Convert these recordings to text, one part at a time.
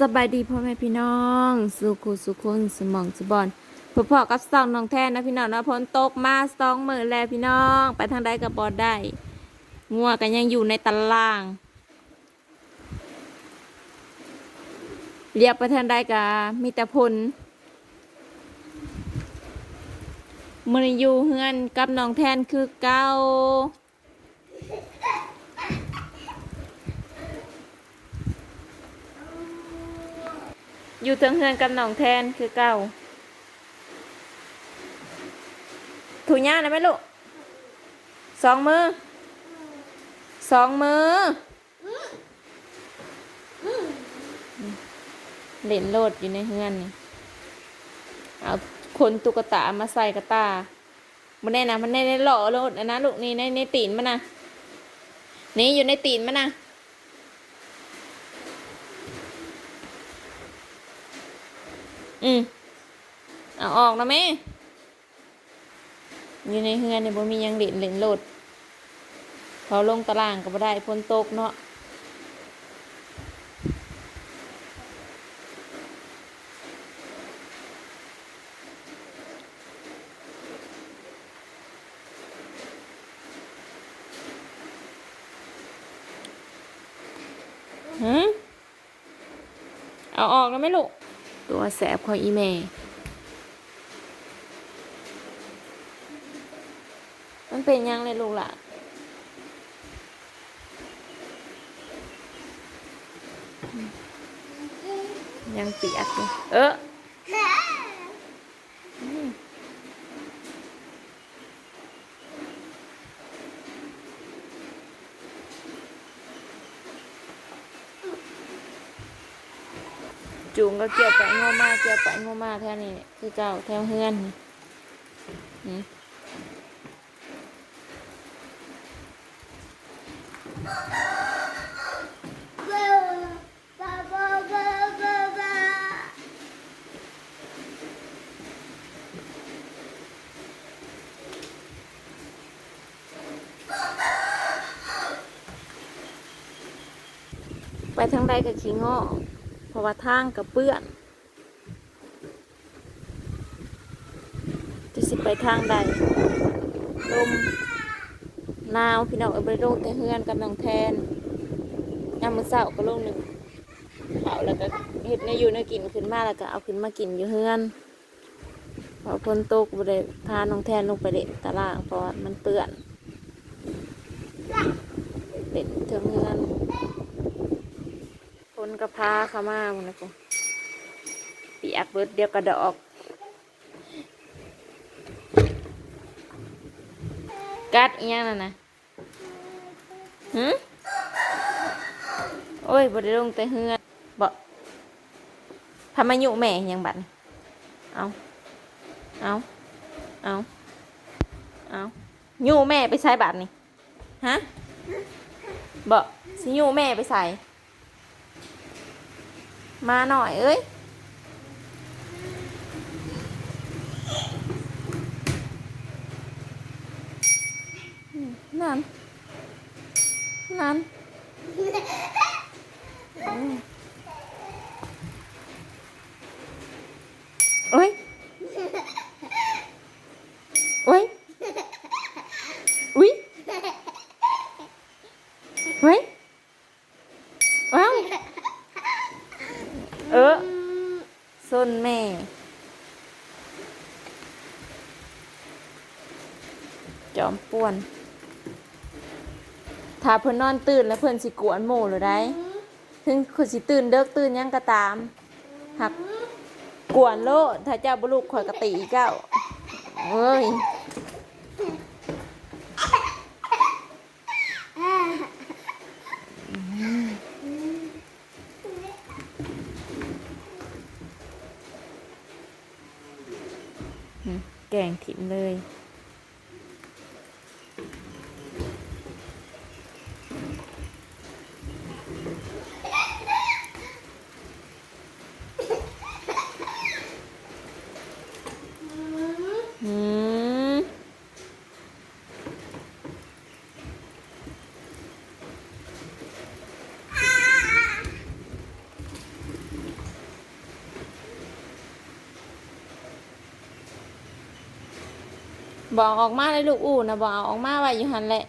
สบายดีพ่อแม่พี่น้อง สุขุสุขุนสมองสบอนพอพอกับสองน้องแทนนะพี่น้องนะพ้นตกมาสองมือแล้วพี่น้อง ไปทางใดกับบอดได้งัวกันยังอยู่ในตารางเรียกไปทางใดกะมีแต่พลมืออยู่เฮือนกับน้องแทนคือเก้า อยู่เทิงเฮือนกับน้องแทนคือเก่าถูย่านะไหมลูกสองมือสองมือเล่นโลดอยู่ในเฮือนนี่เอาคนตุ๊กตามาใส่กระตามันแน่นะมันแน่ในหล่อโลดอันนะลูกนี่ในในตีนมันนะนี่อยู่ในตีนมันนะ อืมเอาออกนะแม่ อยู่ในเฮือนเนี่ยบ่มียังเหรียญเหรียญโหลดเขาลงตารางก็บ่ได้พ้นตกเนาะฮะเอาออกแล้วไหมลูก ตัวแสบของอีเมมันเป็นยังเลยลูกล่ะยังเปียกอยู่เออม จูงก็เกี่ยวไปงอมาเกี่ยวไปงอมาแถวนี้คือเก่าแถวเฮือนนี่อืมไปทางใดกับขี้ง้อเพราะ ว่าทางกับเปื้อนจะสิไปทางใดลมหนาวพี่น้องเอ้ยไปโรงแต่เฮือนกับน้องแทนยามมื้อเช้าก็ลงหนึ่งเขาแล้วก็เฮ็ดในอยู่ในกินขึ้นมาแล้วก็เอาขึ้นมากินอยู่เฮือนเพอฝนตกบ่ได้พาน้องแทนลงไปเล่นตารางเพราะมันเปื้อนเล่นเทิงเฮือน นกระพาเข้ามาหมดนะกูเปียกเบิดเดียวกระดอกกัดอีหยังนั่นนะหืมโอ้ยบ่ได้ลงแต่เฮือนบ่พามายุแม่หยังบัดนี่เอาเอาเอาเอายุแม่ไปใส่บัดนี่ฮะบ่สิยุแม่ไปใส่ มาหน่อยเอ้ยนั่นนั่นอืมโอ้ยโอ้ยอุ้ยเฮ้ยว้าว เออส้นแม่ จอมป่วน ถ้าเพิ่นนอนตื่นแล้วเพิ่นสิกวนหมู่หรือได้ถึงคุณสิตื่นเด้กตื่นยังก็ตามหักกวนโลถ้าเจ้าบุลูกข่อยกติอีกเจ้าเอ้ยแกงถิ่มเลย บอกออกมาเลยลูกอู้นะบอกเอาออกมาไว้อยู่หันแหละ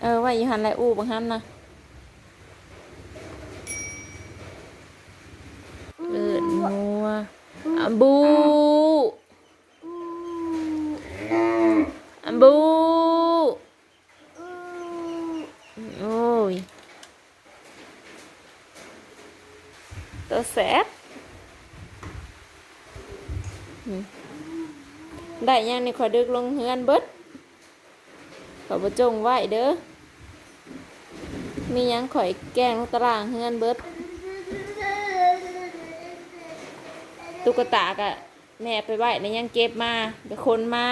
เออไว้อยู่หันแหละอู้บังคับนะเอิดงัวอัมบูอัมบูโอ้ยตัวแสบอืม ได้ยังนี่ขอดึกลงเฮือนเบิดขอประจงไหวเด้อ มียังข่อยแกงลงตารางเฮือนเบิด ตุ๊กตากะแม่ไปไหวในยังเก็บมาไปคนมา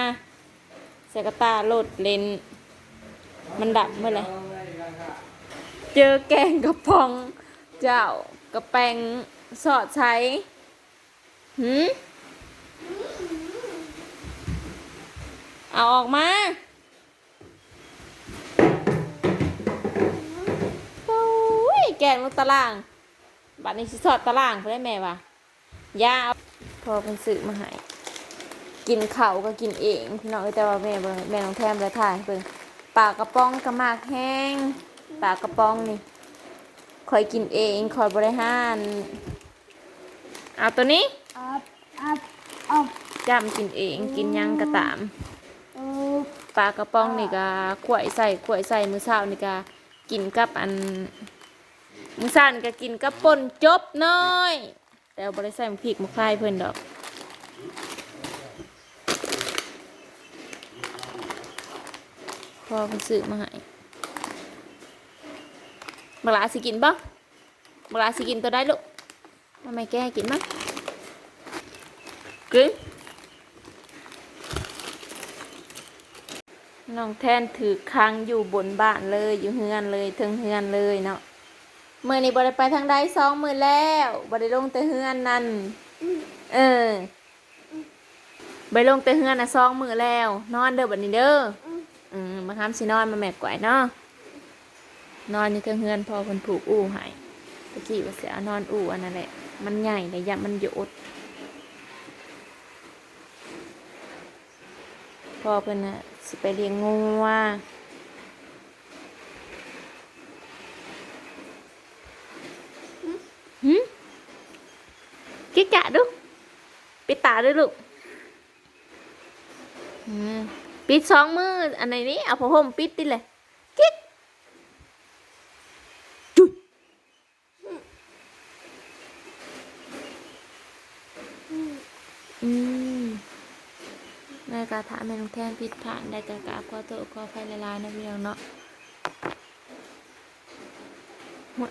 ใส่กระตาโลดเลน มันดับเมื่อไหรเจอแกงกระพองเจ้ากระแปงสอดใช้หืม เอาออกมาโอ้ยแกงลงตารางบัดนี้สิสอดตารางเพื่อได้แม่วะยาเอาพอเป็นสื่อมาใหายกินเขาวก็กินเองพี่น้องเอ้ยแต่ว่าแม่เบิ่งแม่น้องแทมเลยถ่ายให้เบิ่งปลากระป๋องกระมากแห้งปลากระป๋องนี่คอยกินเองคอยบริหารเอาตัวนี้ up, up, up, จำกินเองกินหยังก็ตาม up, ปลากระป๋องนี่ก็ขวยใส่ขวยใส่มื้อเช้านี่ก็กินกับอันมื้อเช้านี่ก็กินกับป่นจบน้อย แต่บ่ได้ใส่หมกพริกหมกไฟเพิ่นดอกพอเพิ่นซื้อมาให้บักหลาสิกินบ่บักหลาสิกินตัวได้ลูกมาไมแกกินมั้ยกิน น้องแทนถือค้างอยู่บนบ้านเลยอยู่เฮือนเลยถึงเฮือนเลยเนาะเมื่อนี้บได้ไปทางใดสองมือแล้วบได้ลงแต่เฮือนนั่นเออไปลงแต่เฮือนนะสองมือแล้ว นอนเด้อบัดนี้เด้ออืมมาทำสินอนมาแม่กวยเนาะนอนอยู่เทิงเฮือนพอคนผูกอู่หายตะกี้ว่าเสียนอนอู่อันนั้นแหละ มันใหญ่เลยยามันโยดพอเพิ่นน่ะ สิไปเลี้ยงงูว่าหืมกิ๊กกะดูปิดตาด้วยลูกปิดสองมืออันไหนนี้เอาผ้าห่มปิดดิเลยกิ๊กจุ๊ยอืม ใน กระถาแม่นองแทนผิดผ่านได้กระกราบขอโทษขออภัยหลายๆนะพี่น้องเนาะหมด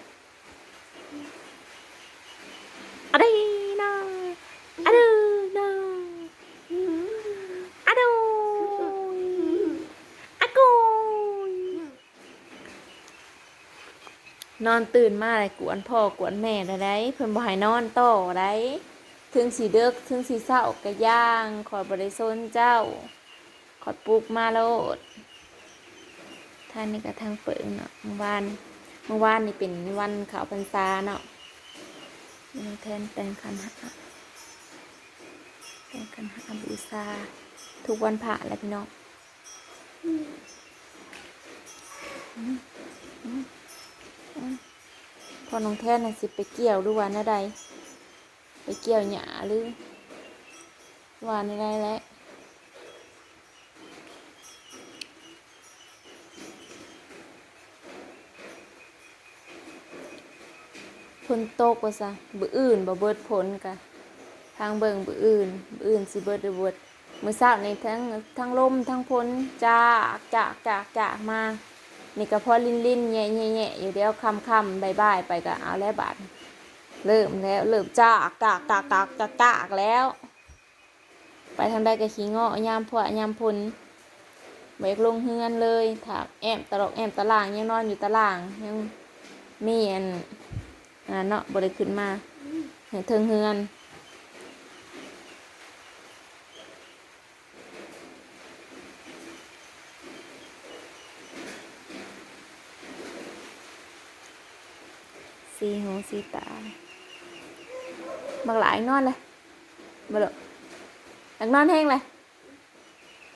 อะไรนะอะดูนะอะดูอะกูนอนตื่นมาเลยกวนพ่อกวนแม่ได้ได้เพิ่นบ่ให้นอนต่อได้ ถึงสีเดึกถึงสีเศร้ากะย่างขอยบริโซนเจ้า ขอดปลูกมาโลดท่านนี่ก็ทางเปิงเนาะเมื่อวานเมื่อวานนี่เป็นวันขาวพรรษาเนาะแทนแต่งคันหาแต่งคันหาบูชาทุกวันพระแหละพี่น้องพอน้องแทนน่ะสิไปเกี่ยวด้วยวันอะไร ไปเกี่ยวหญ้าหรือหวานอะไรแหละฝนตกว่าซะบืออื่นบ่เบิดผลกะทางเบิงบืออื่นบืออื่นสิเบิดหรือเบิดมื้อเช้านี่ทั้งทั้งลมทั้งฝนจากจากจากจากมานี่ก็พอลิ้นลิ้นๆแย่แย่แย่อยู่เดียวคำคำบายบายไปก็เอาแล้วบาด เริ่มแล้วเริ่มจากกากกากกากกากกากแล้ว ไปทางใดก็ขี้เงาะยามพวยามพุนเบรกลงเฮือนเลยถากแอมตลกแอมตารางยังนอนอยู่ตารางยังมีอันอ่าเนาะบริขึ้นมาเห็นเทิงเฮือนสีหูสีตา บักหลายนอนเลยมาเลยอยากนอนแห้งเลย